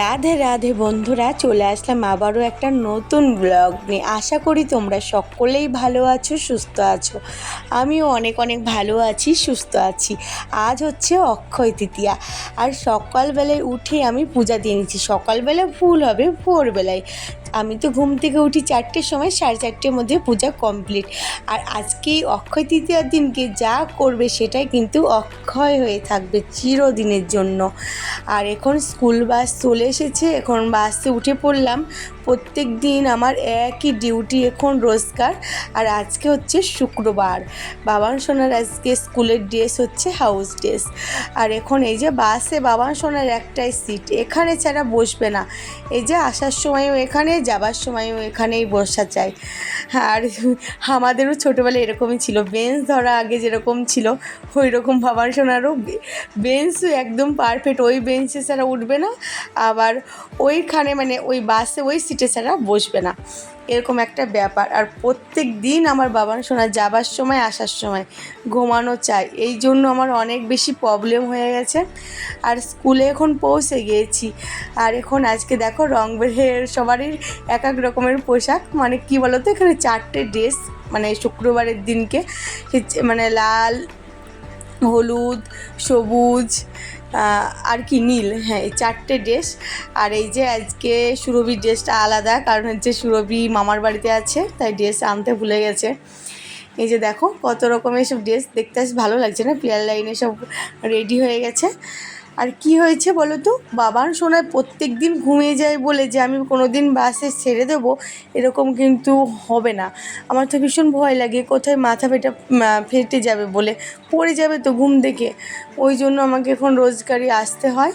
রাধে রাধে বন্ধুরা, চলে আসলাম আবারও একটা নতুন ব্লগ নিয়ে। আশা করি তোমরা সকলেই ভালো আছো, সুস্থ আছো। আমিও অনেক অনেক ভালো আছি, সুস্থ আছি। আজ হচ্ছে অক্ষয় তৃতীয়া। আর সকালবেলায় উঠে আমি পূজা দিয়ে নিচ্ছি। সকালবেলা ভুল হবে, ভোরবেলায়। আমি তো ঘুম থেকে উঠি চারটের সময়, সাড়ে চারটের মধ্যে পূজা কমপ্লিট আর আজকে অক্ষয় তৃতীয়ার দিনকে যা করবে সেটাই কিন্তু অক্ষয় হয়ে থাকবে চিরদিনের জন্য। আর এখন স্কুল বাস চলে এসেছে এখন বাসে উঠে পড়লাম। প্রত্যেক দিন আমার একই ডিউটি এখন রোজগার। আর আজকে হচ্ছে শুক্রবার। বাবান সোনার আজকে স্কুলের ড্রেস হচ্ছে হাউস ড্রেস আর এখন এই যে বাসে বাবান সোনার একটাই সিট এখানে ছাড়া বসবে না। এই যে আসার সময়ও এখানে, যাবার সময়ও এখানেই বসা চাই আর আমাদেরও ছোটোবেলায় এরকমই ছিল। বেঞ্চ ধরা আগে যেরকম ছিল ওই রকম বাবার সোনারও বেঞ্চও একদম পারফেক্ট ওই বেঞ্চে ছাড়া উঠবে না। আবার ওইখানে মানে ওই বাসে ওই সিটে ছাড়া বসবে না। এরকম একটা ব্যাপার। আর প্রত্যেক দিন আমার বাবার সোনা যাবার সময়, আসার সময় ঘুমানো চাই। এই জন্য আমার অনেক বেশি প্রবলেম হয়ে গেছে। আর স্কুলে এখন পৌঁছে গিয়েছি। আর এখন আজকে দেখো রং বেরের সবারই এক এক রকমের পোশাক। মানে কি বলতো, এখানে চারটে ড্রেস মানে শুক্রবারের দিনকে। মানে লাল, হলুদ, সবুজ আর কি নীল হ্যাঁ এই চারটে ড্রেস আর এই যে আজকে সুরভির ড্রেসটা আলাদা, কারণ হচ্ছে সুরভি মামার বাড়িতে আছে, তাই ড্রেস আনতে ভুলে গেছে। এই যে দেখো, কত রকমের সব ড্রেস দেখতে ভালো লাগছে না? প্লেয়ার লাইনে সব রেডি হয়ে গেছে। আর কি হয়েছে বলো তো? বাবার সোনায় প্রত্যেক দিন ঘুমিয়ে যায় বলে যে, আমি কোনো দিন বাসে ছেড়ে দেবো, এরকম কিন্তু হবে না। আমার তো ভীষণ ভয় লাগে, কোথায় মাথা ফেটা ফেটে যাবে বলে। পড়ে যাবে তো ঘুম দেখে ওই জন্য আমাকে এখন রোজগারি আসতে হয়।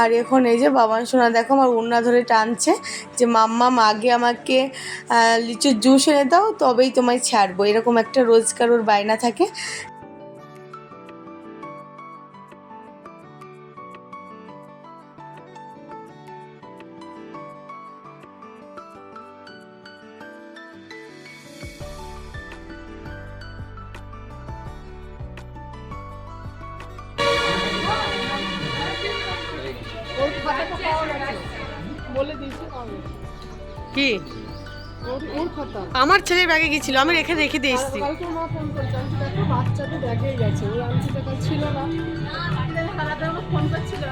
আর এখন এই যে বাবার সোনা, দেখো আমার উন্না ধরে টানছে যে, মাম্মা, আগে আমাকে লিচুর জুস এনে দাও, তবেই তোমায় ছাড়বো। এরকম একটা রোজগার ওর বায়না থাকে। কি? আমার ছেলের ব্যাগে গেছিল আমি রেখে রেখে দিয়ে এসেছি। ছিল না ফোন করছিল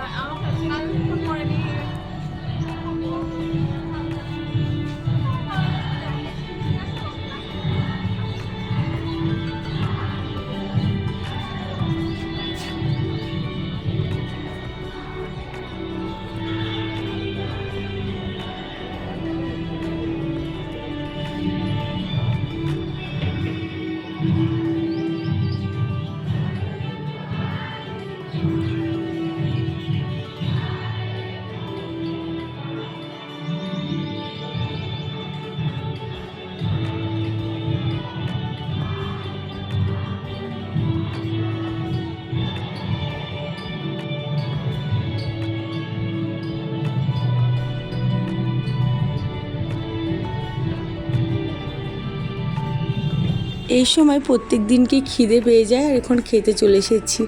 এই সময় প্রত্যেক দিনকে খিদে পেয়ে যায়? আর এখন খেতে চলে এসেছি।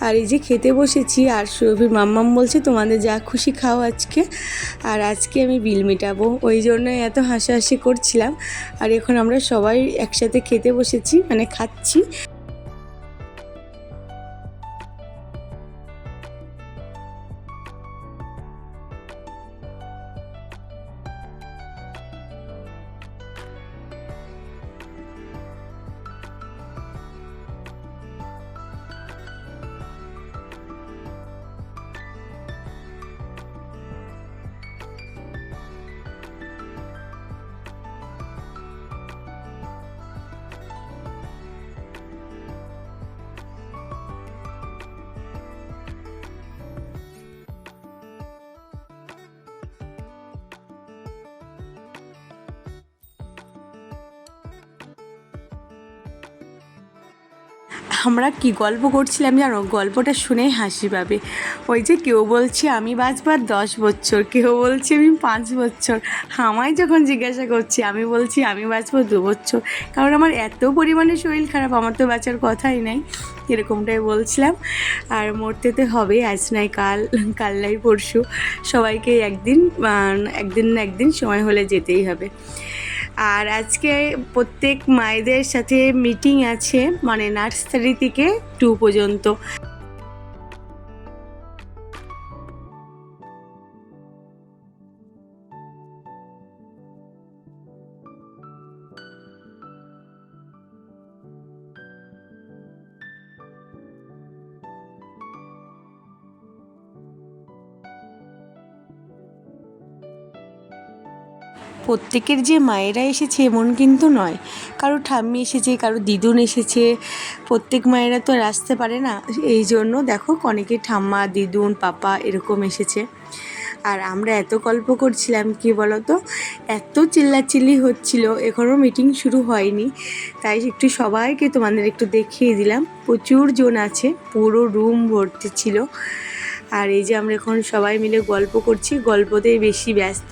আর এই যে খেতে বসেছি, আর সুরভির মাম্মাম বলছে, তোমাদের যা খুশি খাও আজকে। আর আজকে আমি বিল মেটাবো। ওই জন্য এত হাসাহাসি করছিলাম। আর এখন আমরা সবাই একসাথে খেতে বসেছি মানে খাচ্ছি। আমরা কি গল্প করছিলাম জানো? গল্পটা শুনেই হাসি পাবে। ওই যে কেউ বলছে, আমি বাঁচবার দশ বছর। কেউ বলছে, আমি পাঁচ বছর। আমায় যখন জিজ্ঞাসা করছি, আমি বলছি, আমি বাঁচবো দু বছর। কারণ আমার এত পরিমাণে শরীর খারাপ, আমার তো বাঁচার কথাই নাই। এরকমটাই বলছিলাম। আর মরতে তো হবে, আজ নাই কাল কাল নাই, পরশু। সবাইকে একদিন একদিন না একদিন সময় হলে যেতেই হবে। আর আজকে প্রত্যেক মায়েদের সাথে মিটিং আছে মানে নার্সারি থেকে টু পর্যন্ত। প্রত্যেকের যে মায়েরা এসেছে এমন কিন্তু নয়। কারও ঠাম্মি এসেছে, কারও দিদুন এসেছে, প্রত্যেক মায়েরা তো আর আসতে পারে না। এই জন্য দেখো অনেকে ঠাম্মা, দিদুন, পাপা এরকম এসেছে। আর আমরা এত গল্প করছিলাম, কি বলতো? এত চিল্লাচিল্লি হচ্ছিল এখনও মিটিং শুরু হয়নি। তাই একটু সবাইকে তোমাদের একটু দেখিয়ে দিলাম। প্রচুর জন আছে, পুরো রুম ভর্তি ছিল। আর এই যে আমরা এখন সবাই মিলে গল্প করছি, গল্পতেই বেশি ব্যস্ত।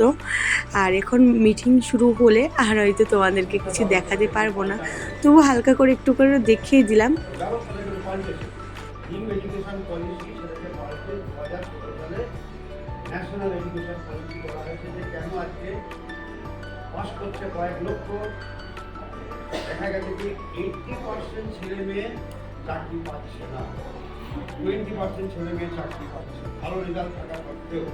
আর এখন মিটিং শুরু হলে আর হয়তো তোমাদেরকে কিছু দেখাতে পারব না। তবু হালকা করে একটু করে দেখিয়ে দিলাম। দেখা গেছে যে পার্সেন্ট ছেলে মেয়ে চাকরি পাচ্ছে না। টোয়েন্টি পার্সেন্ট ছেলে মেয়ে চাকরি পাচ্ছে। ভালো রেজাল্ট থাকা সত্ত্বেও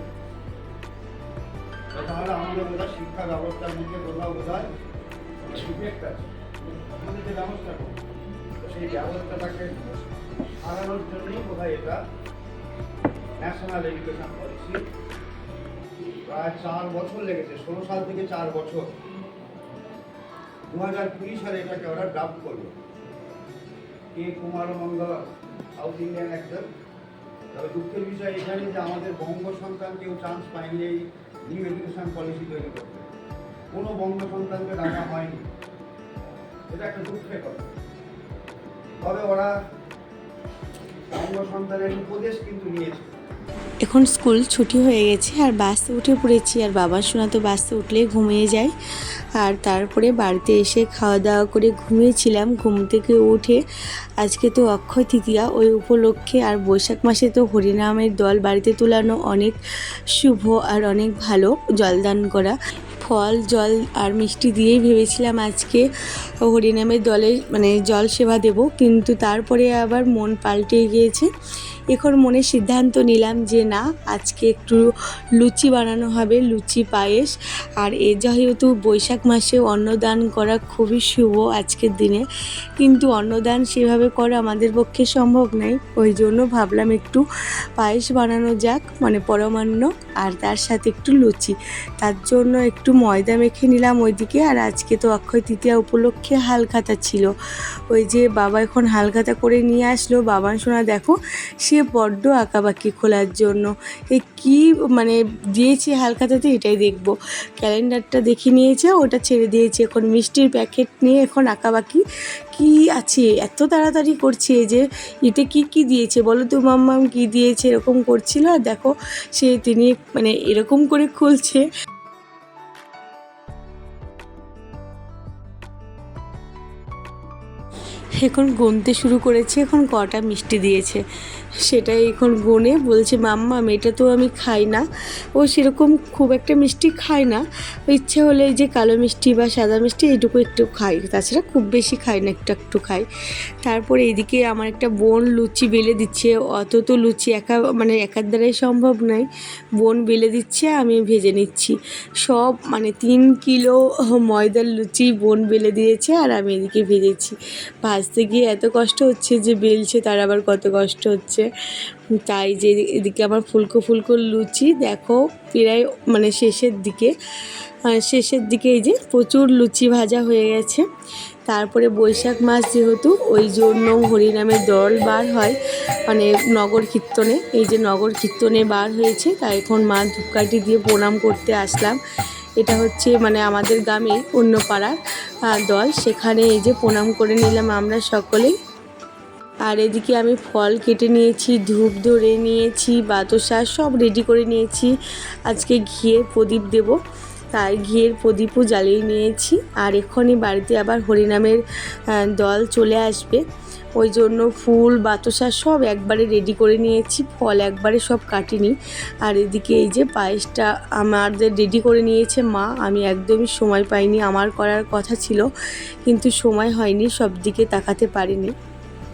তাহলে আমাদের বোধ শিক্ষা ব্যবস্থার মধ্যে কোথাও বোধ হয় ডিফেক্ট আছে আমাদের যে ব্যবস্থা করব তো সেই ব্যবস্থাটাকে সারানোর জন্যই বোধহয় এটা ন্যাশনাল এডুকেশন পলিসি প্রায় চার বছর লেগেছে, ষোলো সাল থেকে চার বছর। দু হাজার কুড়ি সালে এটাকে ওরা ড্রাফট করল। K Kumar Mangal south Indian একজন। তবে দুঃখের বিষয় এখানে যে আমাদের বঙ্গ সন্তান কেউ চান্স পায়নি এই নিউ এডুকেশন পলিসি তৈরি করতে। কোনো বঙ্গ সন্তানকে ডাকা হয়নি। এটা একটা দুঃখের কথা। তবে ওরা বঙ্গ সন্তানের উপদেশ কিন্তু নিয়েছে। এখন স্কুল ছুটি হয়ে গেছে আর বাসে উঠে পড়েছি আর বাবার শোনা তো বাসে উঠলে ঘুমিয়ে যায়। আর তারপরে বাড়িতে এসে খাওয়া দাওয়া করে ঘুমিয়েছিলাম। ঘুম থেকে উঠে আজকে তো অক্ষয় তৃতীয়া, ওই উপলক্ষে আর বৈশাখ মাসে তো হরিনামের দল বাড়িতে তোলানো অনেক শুভ আর অনেক ভালো জলদান করা। ফল, জল আর মিষ্টি দিয়েই ভেবেছিলাম আজকে হরিনামের দলে মানে জল সেবা দেব। কিন্তু তারপরে আবার মন পাল্টে গিয়েছে। এখন মনে সিদ্ধান্ত নিলাম যে না, আজকে একটু লুচি বানানো হবে, লুচি পায়েস। আর এ যেহেতু বৈশাখ মাসে অন্নদান করা খুবই শুভ আজকের দিনে, কিন্তু অন্নদান সেভাবে করা আমাদের পক্ষে সম্ভব নয়। ওই জন্য ভাবলাম একটু পায়েস বানানো যাক মানে পরমান্ন, আর তার সাথে একটু লুচি। তার জন্য একটু ময়দা মেখে নিলাম ওইদিকে, আর আজকে তো অক্ষয় তৃতীয়া উপলক্ষে হালখাতা ছিল। ওই যে বাবা এখন হালখাতা করে নিয়ে আসলো। বাবান সোনা, দেখো, সে বড্ড আঁকাবাকি খোলার জন্য। এ কি মানে দিয়েছে হালখাতাতে এটাই দেখব। ক্যালেন্ডারটা দেখে নিয়েছে, ওটা ছেড়ে দিয়েছে। এখন মিষ্টির প্যাকেট নিয়ে এখন আঁকাবাকি। কি আছে? এত তাড়াতাড়ি করছে যে, এতে কি কি দিয়েছে বলো তো মাম্মাম, কি দিয়েছে? এরকম করছিল। আর দেখো, সে, তিনি মানে এরকম করে খুলছে। এখন গুনতে শুরু করেছি এখন কটা মিষ্টি দিয়েছে। সেটাই এখন গুনে বলছে, মাম্মা এটা তো আমি খাই না। ও সেরকম খুব একটা মিষ্টি খায় না। ইচ্ছে হলে যে কালো মিষ্টি বা সাদা মিষ্টি এইটুকু একটু খাই, তাছাড়া খুব বেশি খাই না, একটু একটু খাই তারপরে এইদিকে আমার একটা বোন লুচি বেলে দিচ্ছে, অত তো লুচি একা মানে একার দ্বারাই সম্ভব নয়। বোন বেলে দিচ্ছে, আমি ভেজে নিচ্ছি। সব মানে তিন কিলো ময়দার লুচি বোন বেলে দিয়েছে আর আমি এদিকে ভেজেছি। ভাজতে গিয়ে এত কষ্ট হচ্ছে যে বেলছে, তার আবার কত কষ্ট হচ্ছে। তাই যে এদিকে আমার ফুলকো ফুলকো লুচি, দেখো প্রায় মানে শেষের দিকে শেষের দিকে এই যে প্রচুর লুচি ভাজা হয়ে গেছে। তারপরে বৈশাখ মাস যেহেতু, ওই জন্য হরিনামের দল বার হয় মানে নগর কীর্তনে। এই যে নগর কীর্তনে বার হয়েছে, তাই এখন মা ধূপকাঠি দিয়ে প্রণাম করতে আসলাম। এটা হচ্ছে মানে আমাদের গ্রামে অন্য পাড়ার দল। সেখানে এই যে প্রণাম করে নিলাম আমরা সকলেই। আর এদিকে আমি ফল কেটে নিয়েছি, ধূপ ধরে নিয়েছি বাতাসা সব রেডি করে নিয়েছি। আজকে ঘিয়ের প্রদীপ দেব। তাই ঘিয়ের প্রদীপও জ্বালিয়ে নিয়েছি। আর এক্ষুনি বাড়িতে আবার হরিনামের দল চলে আসবে। ওই জন্য ফুল বাতাসা সব একবারে রেডি করে নিয়েছি। ফল একবারে সব কাটিনি। আর এদিকে এই যে পায়েসটা আমাদের রেডি করে নিয়েছে মা। আমি একদমই সময় পাইনি। আমার করার কথা ছিল। কিন্তু সময় হয়নি সব দিকে তাকাতে পারিনি।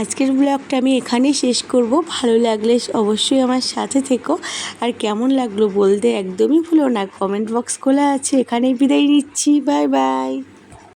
আজকের ব্লগটা আমি এখানেই শেষ করব। ভালো লাগলে অবশ্যই আমার সাথে থেকো। আর কেমন লাগল বলতে একদমই ভুলো না। কমেন্ট বক্স খোলা আছে। এখানেই বিদায় নিচ্ছি। Bye bye